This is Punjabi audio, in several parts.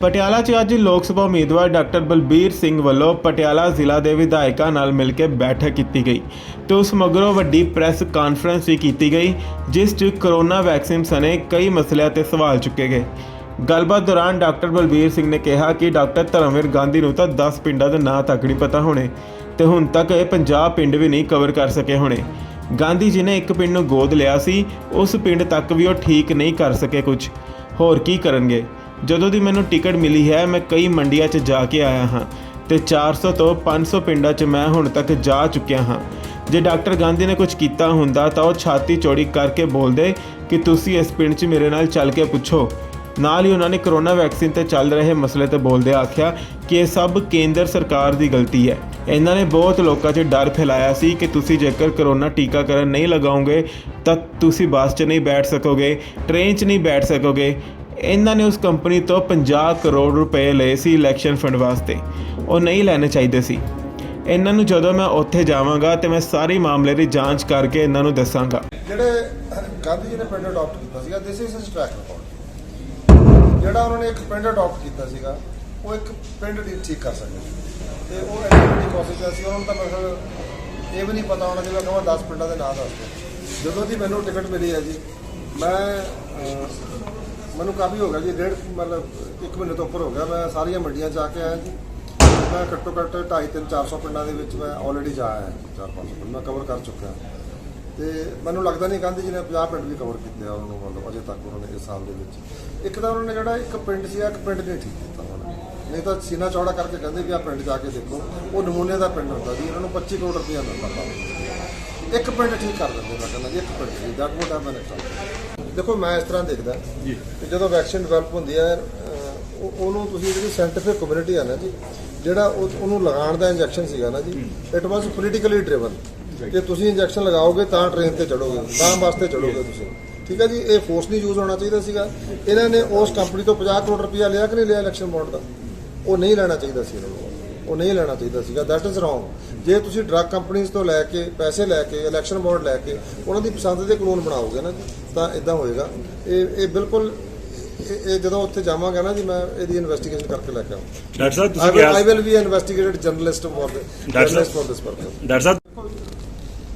ਪਟਿਆਲਾ 'ਚ ਅੱਜ ਲੋਕ ਸਭਾ ਉਮੀਦਵਾਰ ਡਾਕਟਰ ਬਲਬੀਰ ਸਿੰਘ ਵੱਲੋਂ ਪਟਿਆਲਾ ਜ਼ਿਲ੍ਹਾ ਦੇ ਵਿਧਾਇਕਾਂ ਨਾਲ ਮਿਲ ਕੇ ਬੈਠਕ ਕੀਤੀ ਗਈ ਤੇ ਉਸ ਮਗਰੋਂ ਵੱਡੀ ਪ੍ਰੈਸ ਕਾਨਫਰੰਸ ਵੀ ਕੀਤੀ ਗਈ, ਜਿਸ 'ਚ ਕਰੋਨਾ ਵੈਕਸੀਨ ਸਣੇ ਕਈ ਮਸਲਿਆਂ ਤੇ ਸਵਾਲ ਚੁੱਕੇ ਗਏ। ਗੱਲਬਾਤ ਦੌਰਾਨ ਡਾਕਟਰ ਬਲਬੀਰ ਸਿੰਘ ਨੇ ਕਿਹਾ ਕਿ ਡਾਕਟਰ ਧਰਮਵੀਰ ਗਾਂਧੀ ਨੂੰ ਤਾਂ 10 ਪਿੰਡਾਂ ਦੇ ਨਾਂ ਤੱਕ ਨਹੀਂ ਪਤਾ ਹੋਣੇ ਤੇ ਹੁਣ ਤੱਕ ਇਹ 50 ਪਿੰਡ ਵੀ ਨਹੀਂ ਕਵਰ ਕਰ ਸਕੇ ਹੋਣੇ। ਗਾਂਧੀ ਜੀ ਨੇ ਇੱਕ ਪਿੰਡ ਨੂੰ ਗੋਦ ਲਿਆ ਸੀ, ਉਸ ਪਿੰਡ ਤੱਕ ਵੀ ਉਹ ਠੀਕ ਨਹੀਂ ਕਰ ਸਕੇ ਕੁਝ। ਹੋਰ ਕੀ ਕਰਨਗੇ? ਜਦੋਂ ਦੀ ਮੈਨੂੰ ਟਿਕਟ ਮਿਲੀ ਹੈ, ਮੈਂ ਕਈ ਮੰਡੀਆਂ 'ਚ ਜਾ ਕੇ ਆਇਆ ਹਾਂ ਤੇ 400 ਤੋਂ 500 ਪਿੰਡਾਂ 'ਚ ਮੈਂ ਹੁਣ ਤੱਕ ਜਾ ਚੁੱਕਿਆ ਹਾਂ। ਜੇ ਡਾਕਟਰ ਗਾਂਧੀ ਨੇ ਕੁਝ ਕੀਤਾ ਹੁੰਦਾ ਤਾਂ ਉਹ ਛਾਤੀ ਚੌੜੀ ਕਰਕੇ ਬੋਲਦੇ ਕਿ ਤੁਸੀਂ ਇਸ ਪਿੰਡ 'ਚ ਮੇਰੇ ਨਾਲ ਚੱਲ ਕੇ ਪੁੱਛੋ। ਨਾਲ ਹੀ ਉਹਨਾਂ ਨੇ ਕਰੋਨਾ ਵੈਕਸੀਨ ਤੇ ਚੱਲ ਰਹੇ ਮਸਲੇ ਤੇ ਬੋਲਦੇ ਆਖਿਆ ਕਿ ਇਹ ਸਭ ਕੇਂਦਰ ਸਰਕਾਰ ਦੀ ਗਲਤੀ ਹੈ। ਇਹਨਾਂ ਨੇ ਬਹੁਤ ਲੋਕਾਂ 'ਚ ਡਰ ਫੈਲਾਇਆ ਸੀ ਕਿ ਤੁਸੀਂ ਜੇਕਰ ਕਰੋਨਾ ਟੀਕਾਕਰਨ ਨਹੀਂ ਲਗਾਓਗੇ ਤਾਂ ਤੁਸੀਂ ਬੱਸ 'ਚ ਨਹੀਂ ਬੈਠ ਸਕੋਗੇ, ਟ੍ਰੇਨ 'ਚ ਨਹੀਂ ਬੈਠ ਸਕੋਗੇ। ਇਹਨਾਂ ਨੇ ਉਸ ਕੰਪਨੀ ਤੋਂ 50 ਕਰੋੜ ਰੁਪਏ ਲਏ ਸੀ ਇਲੈਕਸ਼ਨ ਫੰਡ ਵਾਸਤੇ। ਉਹ ਨਹੀਂ ਲੈਣੇ ਚਾਹੀਦੇ ਸੀ। ਇਹਨਾਂ ਨੂੰ ਜਦੋਂ ਮੈਂ ਉੱਥੇ ਜਾਵਾਂਗਾ ਤੇ ਮੈਂ ਸਾਰੇ ਮਾਮਲੇ ਦੀ ਜਾਂਚ ਕਰਕੇ ਇਹਨਾਂ ਨੂੰ ਦੱਸਾਂਗਾ। ਜਿਹੜੇ ਗਾਂਧੀ ਜੀ ਨੇ ਪਿੰਡ ਅਡਾਪਟ ਕੀਤਾ ਸੀਗਾ this is his track record ਜਿਹੜਾ ਉਹਨਾਂ ਨੇ ਇੱਕ ਪਿੰਡ ਅਡਾਪਟ ਕੀਤਾ ਸੀਗਾ, ਉਹ ਇੱਕ ਪਿੰਡ ਦੀ ਠੀਕ ਕਰ ਸਕਦੇ ਸੀ। ਤੇ ਉਹ ਐਡੀ ਕੋਸ਼ਿਸ਼ ਸੀ, ਉਹਨਾਂ ਨੂੰ ਤਾਂ ਮਤਲਬ ਇਹ ਵੀ ਨਹੀਂ ਪਤਾ ਹੋਣਾ ਜਿਵੇਂ ਕਹਾਂ 10 ਪਿੰਡਾਂ ਦੇ ਨਾਂ ਦੱਸ ਦਿਓ। ਜਦੋਂ ਦੀ ਮੈਨੂੰ ਟਿਕਟ ਮਿਲੀ ਹੈ ਜੀ, ਮੈਂ ਮੈਨੂੰ ਕਾਫੀ ਹੋ ਗਿਆ ਜੀ, ਡੇਢ, ਮਤਲਬ 1 ਮਹੀਨੇ ਤੋਂ ਉੱਪਰ ਹੋ ਗਿਆ। ਮੈਂ ਸਾਰੀਆਂ ਮੰਡੀਆਂ ਜਾ ਕੇ ਆਇਆ ਜੀ। ਮੈਂ ਘੱਟੋ ਘੱਟ 2.5 3 400 ਪਿੰਡਾਂ ਦੇ ਵਿੱਚ ਮੈਂ ਆਲਰੇਡੀ ਜਾ ਆਇਆ ਜੀ 4-500 ਪਿੰਡ ਮੈਂ ਕਵਰ ਕਰ ਚੁੱਕਿਆ। ਤੇ ਮੈਨੂੰ ਲੱਗਦਾ ਨਹੀਂ ਗਾਂਧੀ ਜੀ ਨੇ 50 ਪਿੰਡ ਵੀ ਕਵਰ ਕੀਤੇ ਆ ਉਹਨਾਂ ਨੂੰ ਮਤਲਬ ਅਜੇ ਤੱਕ ਉਹਨਾਂ ਨੇ ਇਸ ਸਾਲ ਦੇ ਵਿੱਚ। ਇੱਕ ਤਾਂ ਉਹਨਾਂ ਨੇ ਜਿਹੜਾ ਇੱਕ ਪਿੰਡ ਸੀ, ਇੱਕ ਪਿੰਡ ਨਹੀਂ ਠੀਕ ਕੀਤਾ ਉਹਨਾਂ ਨੇ। ਨਹੀਂ ਤਾਂ ਸੀਨਾ ਚੌੜਾ ਕਰਕੇ ਕਹਿੰਦੇ ਵੀ ਆ ਪਿੰਡ ਜਾ ਕੇ ਦੇਖੋ। ਉਹ ਨਮੂਨੇ ਦਾ ਪਿੰਡ ਹੁੰਦਾ ਜੀ, ਇਹਨਾਂ ਨੂੰ 25 ਕਰੋੜ ਰੁਪਇਆ ਮਿਲਦਾ ਇੱਕ ਪਿੰਡ ਠੀਕ ਕਰ ਦਿੰਦੇ ਮੈਂ ਕਹਿੰਦਾ ਜੀ ਇੱਕ ਪਿੰਡ ਜੀ ਦੈਟ ਵੁੱਡ ਹੈਵ ਬੀਨ ਦੇਖੋ ਮੈਂ ਇਸ ਤਰ੍ਹਾਂ ਦੇਖਦਾ ਜੀ। ਜਦੋਂ ਵੈਕਸੀਨ ਡਿਵੈਲਪ ਹੁੰਦੀ ਹੈ ਉਹਨੂੰ ਤੁਸੀਂ ਜਿਹੜੀ ਸਾਇੰਟੀਫਿਕ ਕਮਿਊਨਿਟੀ ਹੈ ਨਾ ਜੀ ਜਿਹੜਾ ਉਹ- ਉਹਨੂੰ ਲਗਾਉਣ ਦਾ ਇੰਜੈਕਸ਼ਨ ਸੀਗਾ ਨਾ ਜੀ ਇਟ ਵਾਸ ਪੋਲੀਟੀਕਲੀ ਡਰਿਵਨ ਕਿ ਤੁਸੀਂ ਇੰਜੈਕਸ਼ਨ ਲਗਾਓਗੇ ਤਾਂ ਟ੍ਰੇਨ ਤੇ ਚੜੋਗੇ ਤਾਂ ਬੱਸ ਤੇ ਚੜੋਗੇ ਤੁਸੀਂ। ਠੀਕ ਹੈ ਜੀ ਇਹ ਫੋਰਸ ਨਹੀਂ ਯੂਜ਼ ਹੋਣਾ ਚਾਹੀਦਾ ਸੀਗਾ। ਇਹਨਾਂ ਨੇ ਉਸ ਕੰਪਨੀ ਤੋਂ 50 ਕਰੋੜ ਰੁਪਇਆ ਲਿਆ ਕਿ ਨਹੀਂ ਲਿਆ ਇਲੈਕਸ਼ਨ ਬੌਂਡ ਦਾ? ਉਹ ਨਹੀਂ ਲੈਣਾ ਚਾਹੀਦਾ ਸੀ ਇਹਨਾਂ ਨੂੰ। ਉਹ ਨਹੀਂ ਲੈਣਾ ਚਾਹੀਦਾ ਸੀਗਾ ਦੈਟ ਇਜ਼ ਰੋਂਗ ਜੇ ਤੁਸੀਂ ਡਰੱਗ ਕੰਪਨੀਆਂ ਤੋਂ ਲੈ ਕੇ ਪੈਸੇ ਲੈ ਕੇ ਇਲੈਕਸ਼ਨ ਬੌਂਡ ਲੈ ਕੇ ਉਹਨਾਂ ਦੀ ਪਸੰਦ ਦੇ ਕਾਨੂੰਨ ਬਣਾਓਗੇ ਨਾ ਜੀ, ਤਾਂ ਇਦਾਂ ਹੋਏਗਾ। ਇਹ ਇਹ ਬਿਲਕੁਲ ਇਹ ਜਦੋਂ ਉੱਥੇ ਜਾਵਾਂਗਾ ਨਾ ਜੀ ਮੈਂ ਇਹਦੀ ਇਨਵੈਸਟੀਗੇਸ਼ਨ ਕਰਕੇ ਲੈ ਕੇ ਆਉਂ ਡਾਕਟਰ ਸਾਹਿਬ ਤੁਸੀਂ ਕਿਹਾ will be an investigated journalist for the journalist for this purpose. Doctor ਸਾਹਿਬ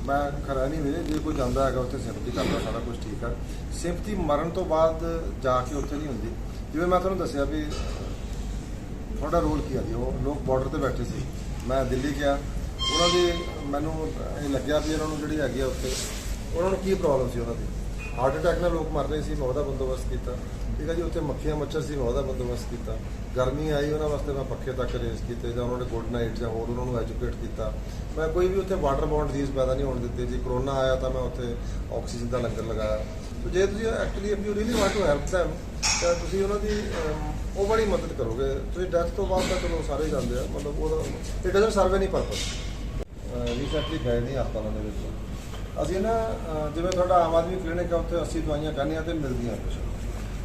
ਮੈਂ ਖਰਾ ਨਹੀਂ ਵੀਰੇ ਜੇ ਕੋਈ ਜਾਂਦਾ ਹੈਗਾ ਉੱਥੇ ਸਿੰਪਥੀ ਕਰਦਾ ਸਾਰਾ ਕੁਝ ਠੀਕ ਹੈ ਸਿੰਪਥੀ ਮਰਨ ਤੋਂ ਬਾਅਦ ਜਾ ਕੇ ਉੱਥੇ ਨਹੀਂ ਹੁੰਦੀ। ਜਿਵੇਂ ਮੈਂ ਤੁਹਾਨੂੰ ਦੱਸਿਆ ਵੀ ਤੁਹਾਡਾ ਰੋਲ ਕੀ ਆ ਜੀ? ਉਹ ਲੋਕ ਬਾਰਡਰ ਤੇ ਬੈਠੇ ਸੀ। ਮੈਂ ਦਿੱਲੀ ਗਿਆ। ਉਹਨਾਂ ਦੇ ਮੈਨੂੰ ਇਹ ਲੱਗਿਆ ਵੀ ਇਹਨਾਂ ਨੂੰ ਜਿਹੜੀ ਹੈਗੀ ਆ ਉੱਥੇ, ਉਹਨਾਂ ਨੂੰ ਕੀ ਪ੍ਰੋਬਲਮ ਸੀ ਉਹਨਾਂ ਦੀ? ਹਾਰਟ ਅਟੈਕ ਨਾਲ ਲੋਕ ਮਰ ਰਹੇ ਸੀ ਮੈਂ ਉਹਦਾ ਬੰਦੋਬਸਤ ਕੀਤਾ। ਠੀਕ ਹੈ ਜੀ, ਉੱਥੇ ਮੱਖੀਆਂ ਮੱਛਰ ਸੀ ਮੈਂ ਉਹਦਾ ਬੰਦੋਬਸਤ ਕੀਤਾ। ਗਰਮੀ ਆਈ, ਉਹਨਾਂ ਵਾਸਤੇ ਮੈਂ ਪੱਖੇ ਤੱਕ ਅਰੇਂਜ ਕੀਤੇ ਜਾਂ ਉਹਨਾਂ ਨੇ ਗੁੱਡ ਨਾਈਟ ਜਾਂ ਹੋਰ ਉਹਨਾਂ ਨੂੰ ਐਜੂਕੇਟ ਕੀਤਾ। ਮੈਂ ਕੋਈ ਵੀ ਉੱਥੇ ਵਾਟਰ ਬੌਂਡ ਡਿਜ਼ੀਜ਼ ਪੈਦਾ ਨਹੀਂ ਹੋਣ ਦਿੱਤੇ। ਜੀ ਕਰੋਨਾ ਆਇਆ ਤਾਂ ਮੈਂ ਉੱਥੇ ਆਕਸੀਜਨ ਦਾ ਲੰਗਰ ਲਗਾਇਆ। ਜੇ ਤੁਸੀਂ actually if you really want to help them ਤਾਂ ਤੁਸੀਂ ਉਹਨਾਂ ਦੀ ਉਹ ਬੜੀ ਮਦਦ ਕਰੋਗੇ। ਤੁਸੀਂ ਡੈਥ ਤੋਂ ਬਾਅਦ ਤਾਂ ਚਲੋ ਸਾਰੇ ਜਾਂਦੇ ਆ ਮਤਲਬ ਉਹਦਾ it doesn't serve any purpose recently ਗਏ ਨਹੀਂ ਹਸਪਤਾਲਾਂ ਦੇ ਵਿੱਚ। ਅਸੀਂ ਨਾ ਅਹ, ਜਿਵੇਂ ਤੁਹਾਡਾ ਆਮ ਆਦਮੀ ਕਲੀਨਿਕ ਹੈ ਉੱਥੇ ਅਸੀਂ ਦਵਾਈਆਂ ਕਹਿੰਦੇ ਆ ਤੇ ਮਿਲਦੀਆਂ ਕੁਛ।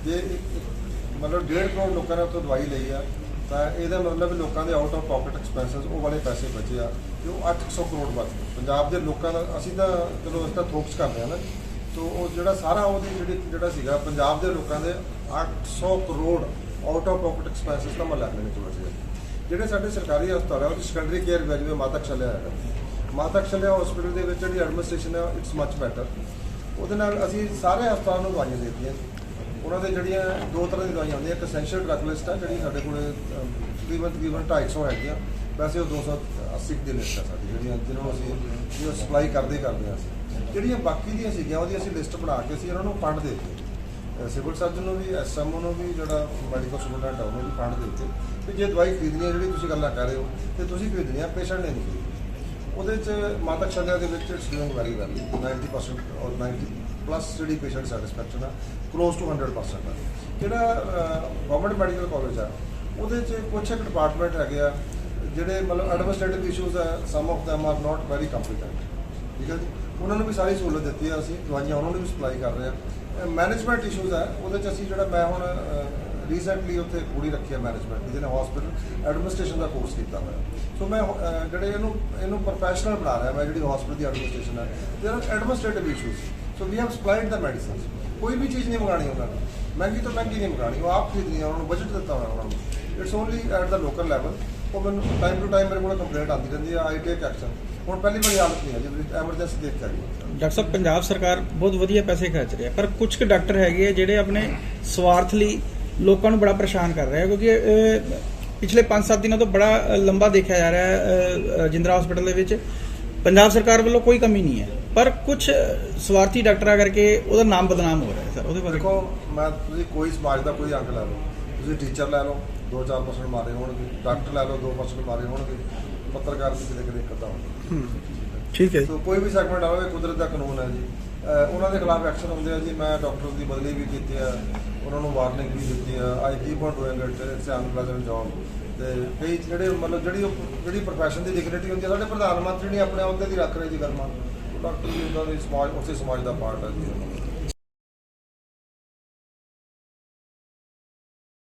ਜੇ ਇੱਕ- ਇੱਕ- ਮਤਲਬ 1.5 ਕਰੋੜ ਲੋਕਾਂ ਨੇ ਉੱਥੋਂ ਦਵਾਈ ਲਈ ਆ ਤਾਂ ਇਹਦਾ ਮਤਲਬ ਵੀ ਲੋਕਾਂ ਦੇ ਆਊਟ ਆਫ ਪਾਕਟ ਐਕਸਪੈਂਸਸ ਉਹ ਵਾਲੇ ਪੈਸੇ ਬਚੇ ਆ ਜੋ 800 ਕਰੋੜ ਬਚ ਗਏ। ਪੰਜਾਬ ਦੇ ਲੋਕਾਂ ਦਾ ਅਸੀਂ ਤਾਂ ਚਲੋ ਇਸ ਤਾਂ ਥੋਕਸ ਕਰਦੇ ਆ ਨਾ ਤੋ ਉਹ ਜਿਹੜਾ ਸਾਰਾ ਉਹਦੀ ਜਿਹੜੀ ਜਿਹੜਾ ਸੀਗਾ ਪੰਜਾਬ ਦੇ ਲੋਕਾਂ ਦੇ 800 crore out of pocket expenses ਦਾ ਮਹੱਲਾ ਲੈਣੇ ਚ ਬਚੇ ਜਿਹੜੇ ਸਾਡੇ ਸਰਕਾਰੀ ਹਸਪਤਾਲ ਹੈ ਉਹਦੀ ਸੈਕੰਡਰੀ ਕੇਅਰ ਵਿੱਚ ਜਿਵੇਂ ਮਾਤਾ ਚੱਲਿਆ ਹੈਗਾ ਮਾਤਾ ਚੱਲਿਆ ਹਸਪੀਟਲ ਦੇ ਵਿੱਚ ਜਿਹੜੀ ਐਡਮਿਨਿਸਟ੍ਰੇਸ਼ਨ ਹੈ ਇਟਸ ਮੱਚ ਬੈਟਰ ਉਹਦੇ ਨਾਲ ਅਸੀਂ ਸਾਰੇ ਹਸਪਤਾਲ ਨੂੰ ਦਵਾਈਆਂ ਦਿੱਤੀਆਂ। ਉਹਨਾਂ ਦੇ ਜਿਹੜੀਆਂ ਦੋ ਤਰ੍ਹਾਂ ਦੀ ਦਵਾਈਆਂ ਹੁੰਦੀਆਂ ਇੱਕ ਐਸੈਂਸ਼ੀਅਲ ਡਰੱਗ ਲਿਸਟ ਹੈ ਜਿਹੜੀ ਸਾਡੇ ਕੋਲ ਅਮ, ਤਕਰੀਬਨ ਤਕਰੀਬਨ 250 ਹੈਗੀਆਂ। ਵੈਸੇ ਉਹ 280 ਦੀ ਲਿਸਟ ਹੈ ਸਾਡੀ ਜਿਹੜੀਆਂ ਜਿਹਨਾਂ ਨੂੰ ਅਸੀਂ ਸਪਲਾਈ ਕਰਦੇ ਕਰਦੇ ਹਾਂ ਅਸੀਂ। ਜਿਹੜੀਆਂ ਬਾਕੀ ਦੀਆਂ ਸੀਗੀਆਂ ਉਹਦੀ ਅਸੀਂ ਲਿਸਟ ਬਣਾ ਕੇ ਅਸੀਂ ਉਹਨਾਂ ਨੂੰ ਫੰਡ ਦੇ ਦਿੱਤੇ ਸਿਵਲ ਸਰਜਨ ਨੂੰ ਵੀ ਐਸਐਮਓ ਨੂੰ ਵੀ, ਜਿਹੜਾ ਮੈਡੀਕਲ ਸੁਪਰਡੈਂਟ ਆ ਉਹਨੂੰ ਵੀ ਫੰਡ ਦੇ ਦਿੱਤੇ। ਤੇ ਜੇ ਦਵਾਈ ਖਰੀਦਣੀ ਹੈ ਜਿਹੜੀ ਤੁਸੀਂ ਗੱਲਾਂ ਕਰ ਰਹੇ ਹੋ, ਤੇ ਤੁਸੀਂ ਖਰੀਦਣੀ ਹੈ ਪੇਸ਼ੈਂਟ ਨੇ ਨਹੀਂ ਖਰੀਦਣੀ। ਉਹਦੇ ਚ ਮਾਤਾ ਛੱਲਿਆ ਦੇ ਵਿੱਚ ਇਟਸ ਡੂਇੰਗ ਵੈਰੀ ਵੈਲ 90% ਔਰ 90 ਪਲੱਸ ਜਿਹੜੀ ਪੇਸ਼ੈਂਟ ਸੈਟੀਸਫੈਕਸ਼ਨ ਆ ਕਲੋਜ਼ ਟੂ 100% ਆ। ਜਿਹੜਾ ਗਵਰਨਮੈਂਟ ਮੈਡੀਕਲ ਕਾਲਜ ਆ, ਉਹਦੇ ਚ ਕੁਝ ਇੱਕ ਡਿਪਾਰਟਮੈਂਟ ਹੈਗੇ ਆ, ਜਿਹੜੇ ਮਤਲਬ ਐਡਮਿਨਿਸਟ੍ਰੇਟਿਵ ਇਸ਼ੂਜ਼ ਆ some of them are not very competent ਠੀਕ ਹੈ ਜੀ? ਉਹਨਾਂ ਨੂੰ ਵੀ ਸਾਰੀ ਸਹੂਲਤ ਦਿੱਤੀ ਆ ਅਸੀਂ, ਦਵਾਈਆਂ ਉਹਨਾਂ ਨੂੰ ਵੀ ਸਪਲਾਈ ਕਰ ਰਹੇ ਆ। ਮੈਨੇਜਮੈਂਟ ਇਸ਼ੂਜ਼ ਆ, ਉਹਦੇ ਚ ਅਸੀਂ ਜਿਹੜਾ ਮੈਂ ਹੁਣ ਰੀਸੈਂਟਲੀ ਉੱਥੇ ਕੁੜੀ ਰੱਖੀ ਆ ਮੈਨੇਜਮੈਂਟ ਦੀ, ਜਿਹਨੇ ਹਸਪੀਟਲ ਐਡਮਿਨਿਸਟ੍ਰੇਸ਼ਨ ਦਾ ਕੋਰਸ ਕੀਤਾ ਹੋਇਆ। ਸੋ ਮੈਂ ਜਿਹੜੇ ਇਹਨੂੰ ਇਹਨੂੰ ਪ੍ਰੋਫੈਸ਼ਨਲ ਬਣਾ ਰਿਹਾ ਮੈਂ, ਜਿਹੜੀ ਹਸਪੀਟਲ ਦੀ ਐਡਮਿਨਿਸਟ੍ਰੇਸ਼ਨ ਹੈ there are administrative issues so we have supplied the medicines ਕੋਈ ਵੀ ਚੀਜ਼ ਨਹੀਂ ਮੰਗਾਣੀ ਉਹਨਾਂ ਨੂੰ। ਮਹਿੰਗੀ ਤੋਂ ਮਹਿੰਗੀ ਨਹੀਂ ਮੰਗਾਣੀ ਉਹ ਆਪ ਖਰੀਦਣੀ ਆ, ਉਹਨਾਂ ਨੂੰ ਬਜਟ ਦਿੱਤਾ ਹੋਇਆ ਉਹਨਾਂ ਨੂੰ। It's only at the local level ਉਹ ਮੈਨੂੰ ਟਾਈਮ ਟੂ ਟਾਈਮ ਮੇਰੇ ਕੋਲ ਕੰਪਲੇਂਟ ਆਉਂਦੀ ਰਹਿੰਦੀ ਆ ਆਈ ਟੇਕ ਐਕਸ਼ਨ ਹੁਣ ਪਹਿਲੀ ਵਾਰੀ ਹਾਲਤ ਨਹੀਂ ਹੈ ਜੇ ਐਮਰਜੈਂਸੀ ਦੇਖ ਕੇ ਡਾਕਟਰ ਸਾਹਿਬ ਪੰਜਾਬ ਸਰਕਾਰ ਬਹੁਤ ਵਧੀਆ ਪੈਸੇ ਖਰਚ ਰਹੀ ਹੈ ਪਰ ਕੁਝ ਕੁ ਡਾਕਟਰ ਹੈਗੇ ਆ ਜਿਹੜੇ ਆਪਣੇ ਸਵਾਰਥ ਲਈ ਲੋਕਾਂ ਨੂੰ ਬੜਾ ਪਰੇਸ਼ਾਨ ਕਰ ਰਹੇ ਆ ਕਿਉਂਕਿ ਪਿਛਲੇ 5-7 ਦਿਨਾਂ ਤੋਂ ਬੜਾ ਲੰਬਾ ਦੇਖਿਆ ਜਾ ਰਿਹਾ ਹੈ ਜਿੰਦਰਾ ਹਸਪੀਟਲ ਦੇ ਵਿੱਚ। ਪੰਜਾਬ ਸਰਕਾਰ ਵੱਲੋਂ ਕੋਈ ਕਮੀ ਨਹੀਂ ਹੈ ਪਰ ਕੁਝ ਸਵਾਰਥੀ ਡਾਕਟਰਾਂ ਕਰਕੇ ਉਹਦਾ ਨਾਮ ਬਦਨਾਮ ਹੋ ਰਿਹਾ ਹੈ ਸਰ ਉਹਦੇ ਬਾਰੇ ਦੇਖੋ ਮੈਂ ਤੁਸੀਂ ਕੋਈ ਸਮਾਜ ਦਾ ਕੋਈ ਅੰਗ ਲੈ ਲਓ। ਤੁਸੀਂ ਟੀਚਰ ਲੈ ਲਓ 2-4% ਮਾਰੇ ਹੋਣਗੇ ਡਾਕਟਰ ਲੈ ਲਓ 2% ਮਾਰੇ ਹੋਣਗੇ ਪੱਤਰਕਾਰ ਵੀ ਕਿਤੇ ਕਿਤੇ ਕਰਦਾ ਹੋਣਗੇ ਠੀਕ ਹੈ ਸੋ ਕੋਈ ਵੀ ਸੈਗਮੈਂਟ ਆਵੇ ਕੁਦਰਤ ਦਾ ਕਾਨੂੰਨ ਹੈ ਜੀ। ਉਹਨਾਂ ਦੇ ਖਿਲਾਫ ਐਕਸ਼ਨ ਹੁੰਦੇ ਆ ਜੀ। ਮੈਂ ਡਾਕਟਰ ਦੀ ਬਦਲੀ ਵੀ ਕੀਤੀ ਆ ਉਹਨਾਂ ਨੂੰ ਵਾਰਨਿੰਗ ਵੀ ਦਿੱਤੀ ਆ। I keep on doing it it's unpleasant job ਤੇ ਕਈ ਜਿਹੜੇ ਮਤਲਬ ਜਿਹੜੀ ਜਿਹੜੀ ਪ੍ਰੋਫੈਸ਼ਨ ਦੀ ਡਿਗਨਿਟੀ ਹੁੰਦੀ ਆ ਸਾਡੇ ਪ੍ਰਧਾਨ ਮੰਤਰੀ ਨੇ ਆਪਣੇ ਅਹੁਦੇ ਦੀ ਰੱਖ ਰਹੇ ਜੀ ਗਰਮਾ ਡਾਕਟਰ ਵੀ ਉਹਨਾਂ ਦੇ ਸਮਾਜ ਉਸੇ ਸਮਾਜ ਦਾ ਪਾਰਟ ਹੈ ਜੀ।